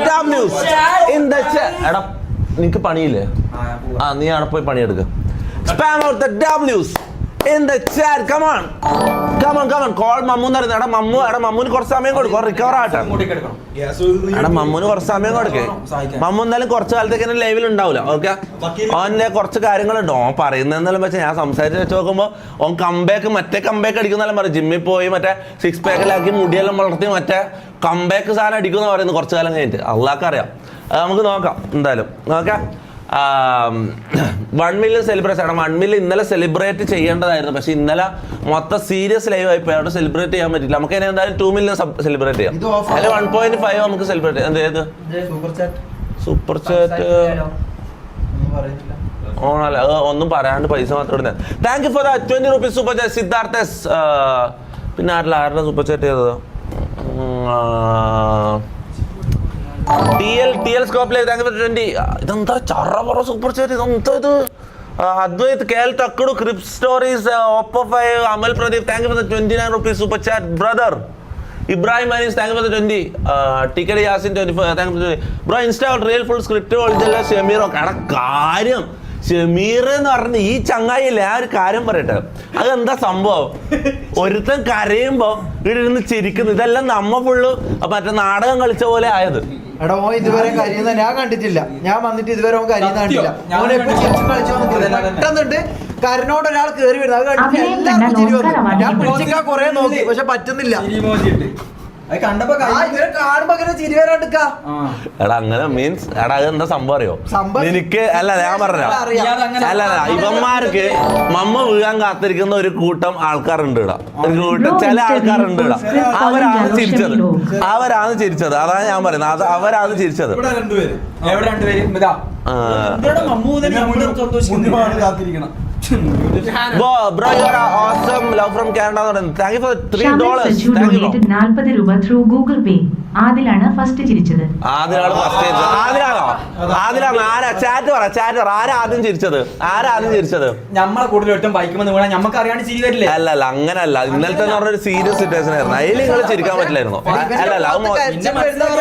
Dam news in the എടാ നിനക്ക് പണിയില്ലേ? ആ നീ അവിടെ പോയി പണിയെടുക്ക. Spam out the damn news in the chat come on come on come on call Mammu എന്ന് പറയുന്നത്. എടാ മമ്മു എടാ മമ്മൂന് കുറച്ച് സമയം കൊടുക്കും. റിക്കവർ ആട്ടെ എടാ മമ്മൂന് കുറച്ച് സമയം കൊടുക്കേ. മമ്മു എന്തായാലും കുറച്ച് കാലത്തേക്ക് തന്നെ ലൈവിൽ ഉണ്ടാവില്ല ഓക്കെ ഓന്റെ കുറച്ച് കാര്യങ്ങളുണ്ട്. ഓൻ പറയുന്നതെന്നെല്ലാം വെച്ചാൽ ഞാൻ സംസാരിച്ച് വെച്ച് നോക്കുമ്പോൾ ഓൻ കമ്പേക്ക് മറ്റേ കമ്പേക്ക് അടിക്കുന്നെല്ലാം പറയും. ജിമ്മിൽ പോയി മറ്റേ സിക്സ് പാക്കിലാക്കി മുടിയെല്ലാം വളർത്തി മറ്റേ കമ്പേക്ക് സാധനം അടിക്കുമെന്ന് പറയുന്നത് കുറച്ച് കാലം കഴിഞ്ഞിട്ട്. അള്ളാഹ്ക്ക് അത് നമുക്ക് നോക്കാം എന്തായാലും. നോക്കാം വൺ മില്യൺ സെലിബ്രേറ്റ് ആണ് വൺ മില്യൺ ഇന്നലെ സെലിബ്രേറ്റ് ചെയ്യേണ്ടതായിരുന്നു. പക്ഷെ ഇന്നലെ മൊത്തം സീരിയസ് ലൈവ് ആയി പോയി. അവിടെ സെലിബ്രേറ്റ് ചെയ്യാൻ പറ്റില്ല നമുക്ക് ഇനി എന്തായാലും ടു മില്യൺ സെലിബ്രേറ്റ് ചെയ്യാം. അതിൽ വൺ പോയിന്റ് ഫൈവ് നമുക്ക് സെലിബ്രേറ്റ് ചെയ്യാം. എന്ത് സൂപ്പർ ചാറ്റ് ഓണല്ല ഒന്നും പറയാണ്ട് പൈസ മാത്രം ഇടുന്നത് thank you for the twenty rupees super chat Siddhartha പിന്നെ ആരുടെ ആരുടെ സൂപ്പർ ചാറ്റ് ചെയ്തത്? T L T L for twenty. ഇതെന്താ ചറപറ സൂപ്പർ ചാറ്റ് ഇതെന്താ ഇത്? അദ്വൈത് കെ എൽ തക്കടു ക്രിപ് stories Oppo five Amal Pradeep thank for twenty nine rupees super chat brother Ibrahim Anees thank for twenty ticket Yasin twenty thank twenty bro insta real full script ഒളിച്ചല്ല ഷെമീറോ കട കാര്യം. ഷെമീർ എന്ന് പറഞ്ഞ ഈ ചങ്ങായില്ലേ ആ ഒരു കാര്യം പറയട്ടെ. അതെന്താ സംഭവം? ഒരുത്തൻ കരയുമ്പോ ഇവിടെ ഇരുന്ന് ചിരിക്കുന്നു. ഇതെല്ലാം നമ്മ ഫുള്ള് മറ്റേ നാടകം കളിച്ച പോലെ ആയത്. എടാ ഓൻ ഇതുവരെ കരിയുന്ന ഞാൻ കണ്ടിട്ടില്ല. ഞാൻ വന്നിട്ട് ഇതുവരെ ഓൻ കരിയുന്ന കണ്ടില്ല ഞാൻ ഓൻ ചിരിച്ചു കളിച്ചു. പെട്ടെന്നുണ്ട് കരനോട് ഒരാൾ കേറി വരുന്നത് അത് കണ്ടിട്ട് എല്ലാവർക്കും ചിരി വന്നു. ഞാൻ പിടിച്ചിക്കാൻ കുറെ നോക്കി പക്ഷെ പറ്റുന്നില്ല. അത് എടാ അങ്ങനെ മീൻസ് എടാ അതെന്താ സംഭവം അറിയോ? എനിക്ക് നിനക്ക് അല്ല ഞാൻ പറഞ്ഞ അല്ല അല്ല ഇവന്മാർക്ക് മമ്മ വീഴാൻ കാത്തിരിക്കുന്ന ഒരു കൂട്ടം ആൾക്കാരുണ്ട് ഇടാ. ഒരു കൂട്ടം ചില ആൾക്കാരുണ്ട് ഇടാ. അവരാണ് ചിരിച്ചത്. അവരാണ് ചിരിച്ചത്. അതാണ് ഞാൻ പറയുന്നത്. അത് അവരാണ് ചിരിച്ചത്. എവിടെ രണ്ടുപേരും? ഇതാ ആ. എന്തിനാടാ മമ്മൂതിനെ നമ്മൾ സന്തോഷിക്കുന്നത്? Bro, bro, awesome. Love from Canada എന്ന് പറയുന്നത്. Thank you for three Shameer dollars. Saju Thank you, bro. Donated നാൽപ്പത് രൂപ ത്രൂ ഗൂഗിൾ പേ ആദിലാണ് ഫസ്റ്റ് ചിരിച്ചത്. ആദിലാണ് ഫസ്റ്റ് ചിരിച്ചത്. ആദിലാണോ? ആദിലാണ്? ആരാ? ചാറ്റ് പറ ചാറ്റ് പറ. ആരാ ആദ്യം ചിരിച്ചത്? ആരാ ആദ്യം ചിരിച്ചത്? നമ്മളെ കൂടുതൽ ഒട്ടും ബൈക്കുമ്പോൾ വീണാൽ നമുക്ക് അറിയാണ്ട് ചിരി വരില്ലേ? അല്ല അല്ല അങ്ങനല്ല. ഇന്നലത്തെ പറഞ്ഞൊരു സീരിയസ് സിറ്റുവേഷൻ ആയിരുന്നു. അതിൽ നിങ്ങൾ ചിരിക്കാൻ പറ്റില്ലായിരുന്നു. അല്ല അല്ല അത് മൊ-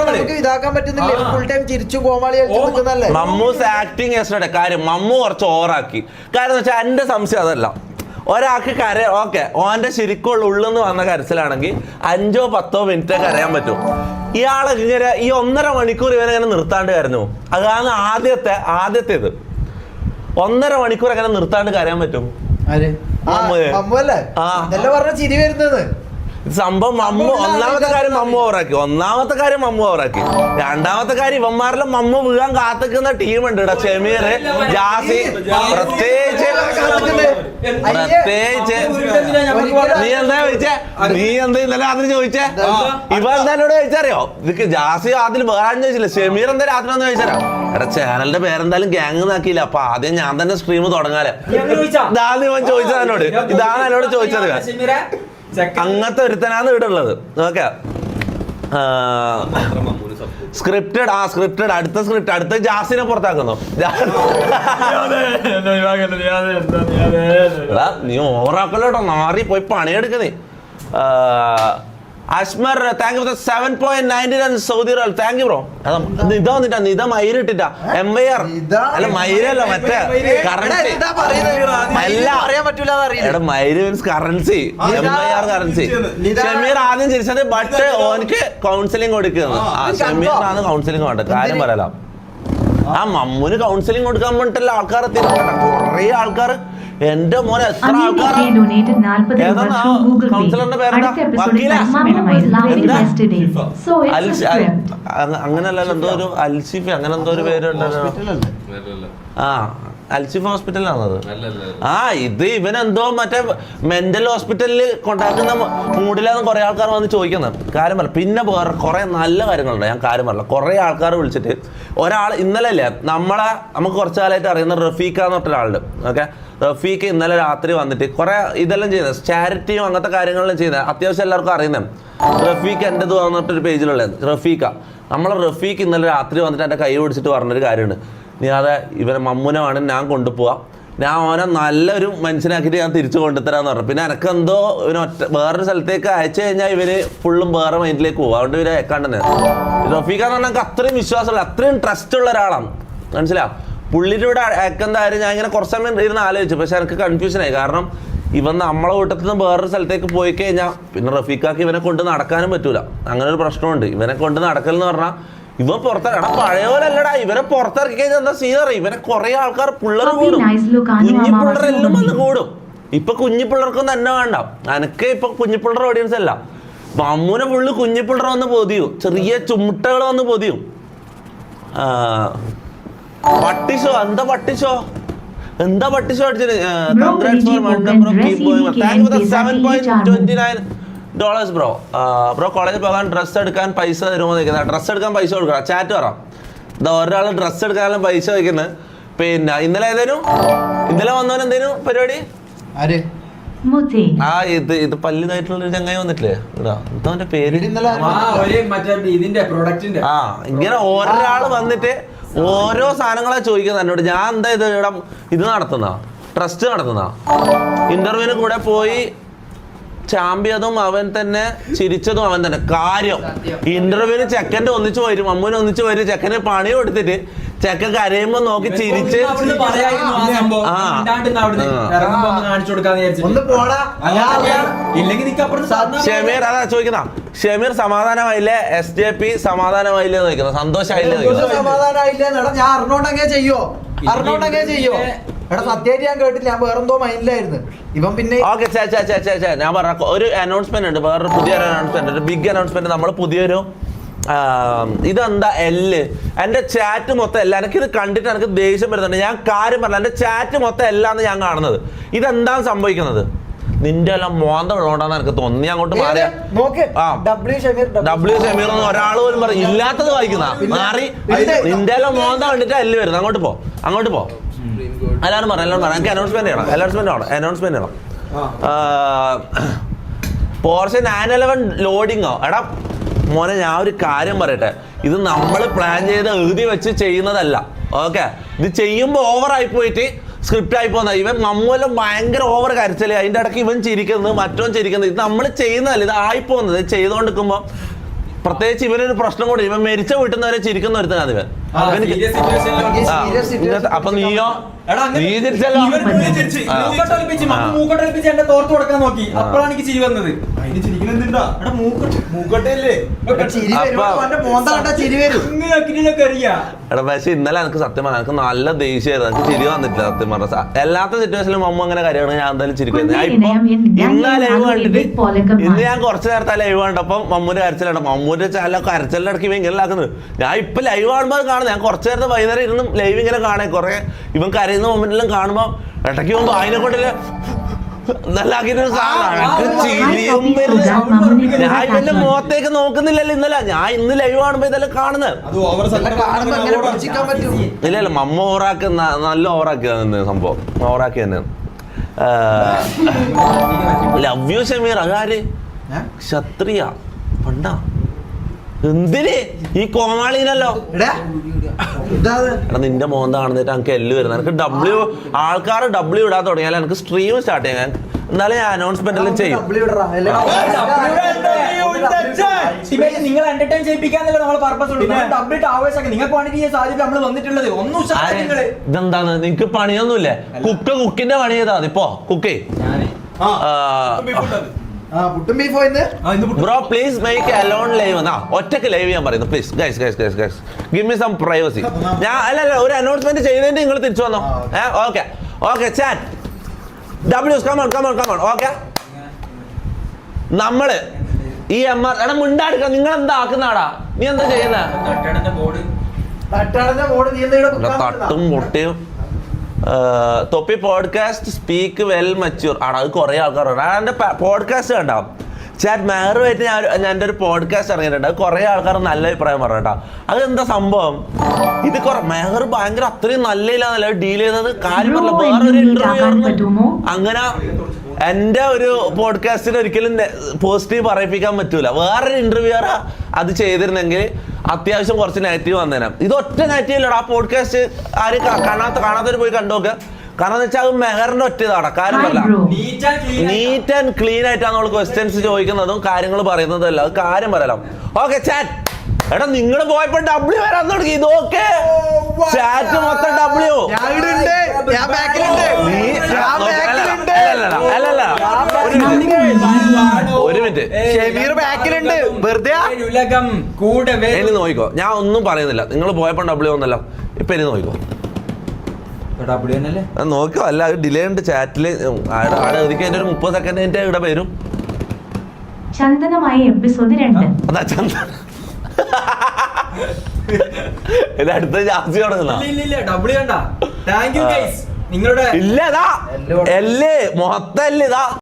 നമുക്ക് ഇതാക്കാൻ പറ്റുന്നില്ല? ഫുൾ ടൈം ചിരിച്ചു കോമാളി കളിച്ചു നിൽക്കുന്നല്ലേ മമ്മൂസ് ആക്ടിങ് യെസ്റ്റർഡേ കാര്യം മമ്മു കുറച്ച് ഓവറാക്കി കാരണം വെച്ചാൽ എന്റെ സംശയം അതല്ല. ഒരാൾക്ക് കര ഓക്കെ ഓന്റെ ശരിക്കുള്ള ഉള്ളെന്ന് വന്ന കരച്ചിലാണെങ്കിൽ അഞ്ചോ പത്തോ മിനിറ്റ് കരയാൻ പറ്റും. ഇയാളെ ഇങ്ങനെ ഈ ഒന്നര മണിക്കൂർ ഇവനെ ഇങ്ങനെ നിർത്താണ്ട് കരഞ്ഞു. അതാണ് ആദ്യത്തെ ആദ്യത്തേത്. ഒന്നര മണിക്കൂർ അങ്ങനെ നിർത്താണ്ട് കരയാൻ പറ്റും. സംഭവം മമ്മു ഒന്നാമത്തെ കാര്യം മമ്മു ഓവറാക്കി. ഒന്നാമത്തെ കാര്യം മമ്മു ഓവറാക്കി. രണ്ടാമത്തെ കാര്യം ഇവന്മാരിലെ മമ്മ വീഴാൻ കാത്തിക്കുന്ന ടീമുണ്ട് ചെമീർ ജാസി പ്രത്യേകിച്ച് പ്രത്യേകിച്ച് നീ എന്താ ചോദിച്ചേ? നീ എന്താ ഇന്നലെ രാത്രി ചോദിച്ചേ? ഇവ എന്താ എന്നോട് ചോദിച്ചറിയോ? ഇത് ജാസി ആദ്യം വേറെ ചോദിച്ചില്ല. ഷമീർ എന്താ രാത്രി ഒന്ന് ചോദിച്ചാലോ എടാ ചാനലിന്റെ പേരെന്തായാലും ഗ്യാങ് നാക്കിയില്ല അപ്പൊ ആദ്യം ഞാൻ തന്നെ സ്ട്രീം തുടങ്ങാലേ. ഇതാണ് ഇവൻ ചോദിച്ചത് എന്നോട്. ഇതാണ് എന്നോട് ചോദിച്ചത്. അങ്ങനത്തെ ഒരുത്തനാണ് ഇവിടെ ഉള്ളത്. ഓക്കെ. സ്ക്രിപ്റ്റഡ് ആ സ്ക്രിപ്റ്റഡ് അടുത്ത സ്ക്രിപ്റ്റ് അടുത്ത ജാസിനെ പുറത്താക്കുന്നു. നീ ഓവറാക്കല്ലോട്ടോ മാറി പോയി പണിയെടുക്കുന്നേ Ashmar thank you seven point ninety nine Saudi thank you bro Nitha വന്നിട്ടാ നിത മൈര് ഇട്ടിട്ടാ. എം വൈ ആർ അല്ല മൈരല്ല മറ്റേ currency മൈര് means currency M I R currency Shameer ആദ്യം ചിരിച്ചത് ബട്ട് ഓനക്ക് കൗൺസിലിംഗ് കൊടുക്കുന്നത് ആ ഷമീറിനാണ് കൗൺസിലിംഗ് വേണ്ടത് കാര്യം? പറയലാം. ആ മമ്മൂന് കൗൺസിലിംഗ് കൊടുക്കാൻ വേണ്ടിട്ടല്ല ആൾക്കാർ കൊറേ ആൾക്കാർ എന്റെ മോനെ എത്ര കൗൺസിലറിന്റെ അങ്ങനല്ലല്ലോ എന്തോ ഒരു അൽസിഫ് അങ്ങനെ എന്തോ ഒരു പേര് ആ അൽസിഫ് ഹോസ്പിറ്റലാണത് ആ ഇത് ഇവൻ എന്തോ മറ്റേ മെന്റൽ ഹോസ്പിറ്റലിൽ കൊണ്ടാക്കുന്ന മൂടിലാന്ന് കുറെ ആൾക്കാർ വന്ന് ചോദിക്കുന്നത് കാര്യം പറ പിന്നെ വേറെ കുറെ നല്ല കാര്യങ്ങളുണ്ട്. ഞാൻ കാര്യം പറയില്ല കുറെ ആൾക്കാർ വിളിച്ചിട്ട് ഒരാൾ ഇന്നലെ അല്ലേ നമ്മളെ നമുക്ക് കുറച്ച് കാലമായിട്ട് അറിയുന്ന റഫീഖ എന്ന് പറഞ്ഞ ഒരാളുണ്ട് ഓക്കെ? റഫീഖ് ഇന്നലെ രാത്രി വന്നിട്ട് കുറെ ഇതെല്ലാം ചെയ്യുന്നത് ചാരിറ്റിയും അങ്ങനത്തെ കാര്യങ്ങളെല്ലാം ചെയ്യുന്നത് അത്യാവശ്യം എല്ലാവർക്കും അറിയുന്നത് റഫീഖ് എന്റെ ഇത് വന്നിട്ടൊരു പേജിലുള്ളത്. റഫീഖ. നമ്മൾ റഫീഖ് ഇന്നലെ രാത്രി വന്നിട്ട് എന്റെ കൈ പിടിച്ചിട്ട് പറഞ്ഞൊരു കാര്യമുണ്ട്. നീ അതെ ഇവനെ മമ്മൂനെ വേണം ഞാൻ കൊണ്ടുപോവാം. ഞാൻ അവനെ നല്ലൊരു മനുഷ്യനാക്കിയിട്ട് ഞാൻ തിരിച്ചു കൊണ്ടുതരാന്ന് പറഞ്ഞു. പിന്നെ എനക്ക് എന്തോ ഒറ്റ വേറൊരു സ്ഥലത്തേക്ക് അയച്ചു കഴിഞ്ഞാൽ ഇവർ ഫുള്ളും വേറെ മൈൻഡിലേക്ക് പോകും അതുകൊണ്ട് ഇവരെ കണ്ടെന്ന് റഫീഖ എന്ന് പറഞ്ഞാൽ അത്രയും വിശ്വാസമുള്ള അത്രയും ട്രസ്റ്റ് ഉള്ള ഒരാളാണ്. മനസ്സിലാ പുള്ളിയുടെ കാര്യം? ഞാൻ ഇങ്ങനെ കുറച്ച് സമയം ഇരുന്ന് ആലോചിച്ചു. പക്ഷെ എനിക്ക് കൺഫ്യൂഷനായി കാരണം ഇവൻ നമ്മളെ വീട്ടിൽ നിന്ന് വേറൊരു സ്ഥലത്തേക്ക് പോയി കഴിഞ്ഞാൽ പിന്നെ റഫീഖാക്ക് ഇവനെ കൊണ്ട് നടക്കാനും പറ്റൂല. അങ്ങനെ ഒരു പ്രശ്നമുണ്ട്. ഇവനെ കൊണ്ട് നടക്കൽ എന്ന് പറഞ്ഞാൽ ഇവൻ പുറത്തിറങ്ങി പഴയ പോലെ അല്ലടാ ഇവനെ പുറത്തിറക്കി കഴിഞ്ഞാൽ എന്താ സീനറി ഇവനെ കുറെ ആൾക്കാർ പിള്ളേർ കൂടും. കുഞ്ഞു പിള്ളേരെല്ലാം വന്ന് കൂടും. ഇപ്പൊ കുഞ്ഞി പിള്ളേർക്കൊന്നും തന്നെ വേണ്ട. എനക്ക് ഇപ്പൊ കുഞ്ഞി പിള്ളേർ ഓഡിയൻസ് അല്ല. മമ്മൂനെ ഫുള്ള് കുഞ്ഞി പിള്ളേർ വന്ന് പൊതിയും. ചെറിയ ചുമട്ടകൾ വന്ന് പൊതിയും. ആ, പട്ടിഷോ എന്താ പട്ടിഷോ എന്താ പട്ടിഷോ അടിച്ചത്? ഡോളേഴ്സ് ബ്രോ ബ്രോ കോളേജിൽ പോകാൻ ഡ്രസ്സ് എടുക്കാൻ പൈസ തരുമോ നിൽക്കുന്നത് ഡ്രസ്സ് എടുക്കാൻ പൈസ കൊടുക്കണം. ചാറ്റ് പറ. ഇതാ ഒരാൾ ഡ്രസ്സ് എടുക്കാനുള്ള പൈസ വയ്ക്കുന്നത് പിന്നെ ഇന്നലെ ഏതേനും? ഇന്നലെ വന്നവൻ എന്തേനും പരിപാടി? ആര്. ആ ഇത് ഇത് പല്ലിതായിട്ടുള്ള ഒരു ചങ്ങായി വന്നിട്ടില്ലേ? എന്താ അവന്റെ പേര്. ഇന്നലെ ആ ഒരു ഇതിന്റെ പ്രൊഡക്റ്റിന്റെ ആ ഇങ്ങനെ ഒരാൾ വന്നിട്ട് ഓരോ സാധനങ്ങളെ ചോദിക്കുന്നത് എന്നോട്. ഞാൻ എന്താ ഇത് ഇവിടെ ഇത് നടത്തുന്ന ട്രസ്റ്റ് നടത്തുന്ന ഇന്റർവ്യൂവിന് കൂടെ പോയി ചാമ്പ്യതും അവൻ തന്നെ ചിരിച്ചതും അവൻ തന്നെ. കാര്യം ഇന്റർവ്യൂവിന് ചെക്കന്റെ ഒന്നിച്ച് വരും അമ്മൂന് ഒന്നിച്ച് വരും ചെക്കന് പണി കൊടുത്തിട്ട് ചെക്കൻ കരയുമ്പോ നോക്കി ചിരിച്ച് ക്ഷമേർ ഷമീർ അതാ ചോദിക്കുന്ന? ഷമീർ സമാധാനമായില്ലേ? എസ് ജെ പി സമാധാനമായില്ലേ എന്ന് ചോദിക്കുന്നത് സന്തോഷമായില്ലേ സമാധാനമായില്ലേ ഞാൻ അറിഞ്ഞോണ്ടങ്ങനെ ചെയ്യോ? അറിഞ്ഞോണ്ടങ്ങനെ ചെയ്യോ? എടാ സത്യമായിട്ട് ഞാൻ കേട്ടില്ല ഞാൻ വേറെന്തോ മൈൻഡിലായിരുന്നു. ഇവൻ പിന്നെ ഓക്കെ ചേ ചേ ചേ ചേ ചേ ഞാൻ പറഞ്ഞ ഒരു അനൗൺസ്മെന്റ് ഉണ്ട് വേറൊരു പുതിയൊരു അനൗൺസ്മെന്റ് ഒരു ബിഗ് അനൗൺസ്മെന്റ് നമ്മൾ പുതിയൊരു ഇതെന്താ എല്ല് എന്റെ ചാറ്റ് മൊത്തം എല്ലാം എനിക്കിത് കണ്ടിട്ട് എനിക്ക് ദേഷ്യം വരുന്നുണ്ട്. ഞാൻ കാര്യം പറഞ്ഞ എന്റെ ചാറ്റ് മൊത്തം എല്ലാന്ന് ഞാൻ കാണുന്നത്. ഇതെന്താണ് സംഭവിക്കുന്നത്? നിന്റെ എല്ലാം മോന്ത ഉള്ളതുകൊണ്ടാന്ന് എനിക്ക് തോന്നുന്നു നീ അങ്ങോട്ട് മാറിയ. നോക്ക്. ഡബ്ല്യു ഷമീർ എന്ന് ഒരാൾ പോലും പറയും ഇല്ലാത്തത് വായിക്കുന്ന. മാറി. നിന്റെ എല്ലാം മോന്ത കണ്ടിട്ട് അല്ലേ വരുന്നത്. അങ്ങോട്ട് പോ. അങ്ങോട്ട് പോ. എല്ലാവരും പറ എല്ലാവരും പറ. എനിക്ക് അനൗൺസ്മെന്റ് ചെയ്യണം. അനൗൺസ്മെന്റ് ആണോ അനൗൺസ്മെന്റ് ചെയ്യണം പോർഷെ നയൻ ഇലവൻ ലോഡിങ്ങോ എടാ മോനെ ഞാൻ ഒരു കാര്യം പറയട്ടെ. ഇത് നമ്മൾ പ്ലാൻ ചെയ്ത് എഴുതി വെച്ച് ചെയ്യുന്നതല്ല. ഓക്കെ ഇത് ചെയ്യുമ്പോൾ ഓവറായി പോയിട്ട് സ്ക്രിപ്റ്റ് ആയി പോകുന്ന ഇവൻ മമ്മൂലം ഭയങ്കര ഓവർ കരച്ചൽ. അതിന്റെ ഇടയ്ക്ക് ഇവൻ ചിരിക്കുന്നത് മറ്റോ ചിരിക്കുന്നത് ഇത് നമ്മൾ ചെയ്യുന്നതല്ല ഇത് ആയി പോകുന്നത് ഇത് ചെയ്തുകൊണ്ടിരിക്കുമ്പോൾ പ്രത്യേകിച്ച് ഇവനൊരു പ്രശ്നം കൂടി. ഇവൻ മരിച്ച വീട്ടിൽ നിന്ന് വരെ ചിരിക്കുന്ന ഒരുത്തനാണ് ഇവൻ. അപ്പൊ നീയോ തോർത്ത് കൊടുക്കാൻ നോക്കി. അപ്പോഴാണ് എനിക്ക് ചിരി വന്നത്. എടാ പക്ഷെ ഇന്നലെ എനിക്ക് സത്യം പറഞ്ഞാൽ എനിക്ക് നല്ല ദേഷ്യമായിരുന്നു. എനിക്ക് ചിരി വന്നിട്ടില്ല സത്യം പറഞ്ഞ. എല്ലാത്ത സിറ്റുവേഷനിലും അമ്മ അങ്ങനെ കാര്യമാണ് ഞാൻ എന്തായാലും ചിരിക്കുന്നത് ഞാൻ ഇപ്പൊ ഇന്ന് ലൈവ് കണ്ടിട്ട് ഇന്ന് ഞാൻ കുറച്ച് നേരത്തെ ലൈവ് കണ്ടപ്പം മമ്മൂന്റെ കരച്ചിലുണ്ട് മമ്മൂന്റെ ചാല കരച്ചിലിന്റെ ഇടയ്ക്ക് ഇങ്ങനെ ആക്കുന്നത്. ഞാൻ ഇപ്പൊ ലൈവ് കാണുമ്പോൾ കാണുന്നത് ഞാൻ കുറച്ച് നേരത്തെ വൈകുന്നേരം ഇരുന്നും ലൈവ് ഇങ്ങനെ കാണേ. കുറെ ഇവൻ കരയുന്ന മൊമെന്റിലും കാണുമ്പോൾ ഇടയ്ക്ക് മുമ്പ് അതിനെ കൊണ്ടില്ല ഞാൻ ഇവന്റെ മുഖത്തേക്ക് നോക്കുന്നില്ലല്ലോ ഇന്നലെ ഞാൻ ഇന്ന് ലൈവ് കാണുമ്പോ ഇതെല്ലാം കാണുന്നത് ഇല്ല ഇല്ല മമ്മ ഓവറാക്കി നല്ല ഓവറാക്കി സംഭവം ഓറാക്കി തന്നെ ലവ് യു ഷമീർ അതാര് ക്ഷത്രിയ പണ്ടാ എന്തിന്? ഈ കോമാളിനല്ലോ. എടാ നിന്റെ മോന്ത കാണുന്നിട്ട് എനിക്ക് എല്ല് വരുന്നത് എനിക്ക് ഡബ്ല്യു ആൾക്കാർ ഡബ്ല്യു ഇടാൻ തുടങ്ങിയാൽ എനിക്ക് സ്ട്രീം സ്റ്റാർട്ട് ചെയ്യാൻ എന്നാലും ഞാൻ അനൗൺസ്മെന്റ് എല്ലാം ചെയ്യും. നിങ്ങൾ എന്റർടൈൻ ചെയ്യിപ്പിക്കാന്നല്ല നമ്മളെ പർപ്പസ് നിങ്ങൾക്ക് നമ്മൾ വന്നിട്ടുള്ളത്. ഒന്നും? ഇതെന്താണ്? നിങ്ങക്ക് പണിയൊന്നുമില്ലേ? കുക്ക് കുക്കിന്റെ പണി ചെയ്താൽ മതി ഇപ്പോ കുക്കേ bro please make alone live എന്നാ ഒറ്റയ്ക്ക് ലൈവ് ചെയ്യാൻ പറയുന്നു please guys guys guys guys give me some privacy ഞാൻ അല്ല അല്ല ഒരു അനൗൺസ്മെന്റ് ചെയ്തതിന് നിങ്ങൾ തിരിച്ചു വന്നോ? ഏ okay. Okay chat W come on come on come on okay. നമ്മൾ ഈ എം ആർ എടാ മുണ്ടാടുക്ക നിങ്ങൾ എന്താ ആക്കുന്നാടാ നീ എന്താ ചെയ്യുന്ന? തട്ടും മുട്ടയും തൊപ്പി പോഡ്കാസ്റ്റ് സ്പീക്ക് വെൽ മച്യൂർ ആണ് അത് കുറേ ആൾക്കാർ എന്റെ പോഡ്കാസ്റ്റ് കണ്ടോ? ചാറ്റ് മാറുമായിട്ട് ഞാൻ ഞാൻ എന്റെ ഒരു പോഡ്കാസ്റ്റ് ഇറങ്ങിയിട്ടുണ്ട്. അത് കുറേ ആൾക്കാർ നല്ല അഭിപ്രായം പറഞ്ഞു കേട്ടോ. അതെന്താ സംഭവം? ഇത് കുറെ മെഹർ ഭയങ്കര അത്രയും നല്ല ഇല്ലാന്നല്ല ഡീൽ ചെയ്തത്. കാര്യം വേറൊരു ഇന്റർവ്യൂ? അങ്ങനെ എന്റെ ഒരു പോഡ്കാസ്റ്റിന് ഒരിക്കലും പോസിറ്റീവ് പറയിപ്പിക്കാൻ പറ്റൂല. വേറൊരു ഇന്റർവ്യൂ അത് ചെയ്തിരുന്നെങ്കിൽ അത്യാവശ്യം കുറച്ച് നെഗറ്റീവ് വന്നേനെ. ഇത് ഒറ്റ നെഗറ്റീവ് ഇല്ലടാ ആ പോഡ്കാസ്റ്റ് ആരും കാണാത്ത കാണാത്തവർ പോയി കണ്ടോക്ക് കാരണം എന്ന് വെച്ചാൽ അത് മെഹറിന്റെ ഒറ്റ ഇതാണ് കാര്യം ഹായ് പറയല ബ്രോ നീറ്റ് ആൻഡ് ക്ലീൻ ആയിട്ടാണ് നമ്മൾ ക്വസ്റ്റ്യൻസ് ചോദിക്കുന്നതും കാര്യങ്ങൾ പറയുന്നതും അല്ല അത് കാര്യം പറയാം ഓക്കെ ചാറ്റ് എടാ നിങ്ങൾ പോയപ്പോ ഡബ്ല്യു വരാൻ തുടങ്ങി. ഇതൊക്കെ ചാറ്റ് മൊത്തം ഡബ്ല്യു ഞാൻ ഇവിടെ ഉണ്ട് ഞാൻ ബാക്കിലുണ്ട് നീ ഞാൻ ബാക്കിലുണ്ട് അല്ലല്ല അല്ലല്ല ഒരു മിനിറ്റ്. ഷമീർ ബാക്കിലുണ്ട്. വെറുതെ ഉലകം ഇനി നോക്കിക്കോ. ഞാൻ ഒന്നും പറയുന്നില്ല. നിങ്ങൾ പോയപ്പോ ഡബ്ല്യൂ ഒന്നല്ല ഇപ്പൊ എനി നോക്കിക്കോ. നോക്കോ നോക്കിയോ അല്ല അത് ഡിലേ ഉണ്ട് ചാറ്റിൽ. ഒരു മുപ്പത് സെക്കൻഡ് എന്റെ ഇവിടെ വരും. ചന്ദനമായ എപ്പിസോഡ് രണ്ട്. അതാ ചന്ദന അടുത്ത തുടങ്ങുന്ന നിങ്ങളുടെ ഇല്ല ഇതാ. എല്ലാം എല്ലേ? മൊത്തം ഇതാ.